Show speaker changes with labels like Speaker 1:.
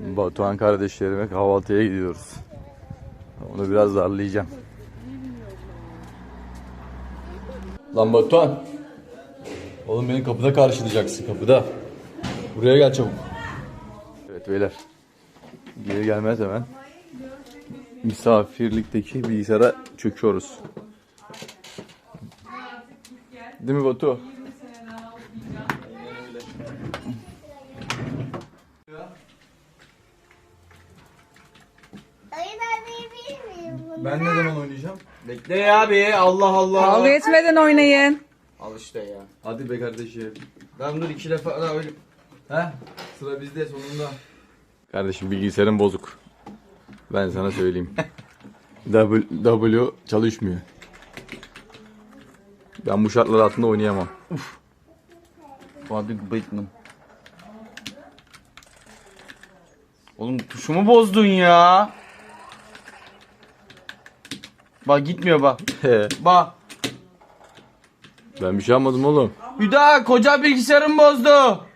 Speaker 1: Batuhan kardeşlerime kahvaltıya gidiyoruz. Onu biraz darlayacağım. Lan Batuhan. Oğlum beni kapıda karşılayacaksın kapıda. Buraya gel çabuk. Evet beyler. Geri gelmez hemen. Misafirlikteki bilgisayara çöküyoruz. Değil mi Batu? Ben ne zaman oynayacağım?
Speaker 2: Bekle ya bir Allah Allah.
Speaker 3: Kavga etmeden oynayın.
Speaker 2: Al işte ya.
Speaker 1: Hadi be kardeşim.
Speaker 2: Ben dur iki defa daha öyle.
Speaker 1: He? Sıra bizde sonunda. Kardeşim bilgisayarın bozuk. Ben sana söyleyeyim. W, w çalışmıyor. Ben bu şartlar altında oynayamam.
Speaker 2: Hadi bekle. Oğlum tuşumu bozdun ya. Bak gitmiyor bak. Bak.
Speaker 1: ben bir şey yapmadım oğlum.
Speaker 2: Hüda koca bilgisayarımı bozdu.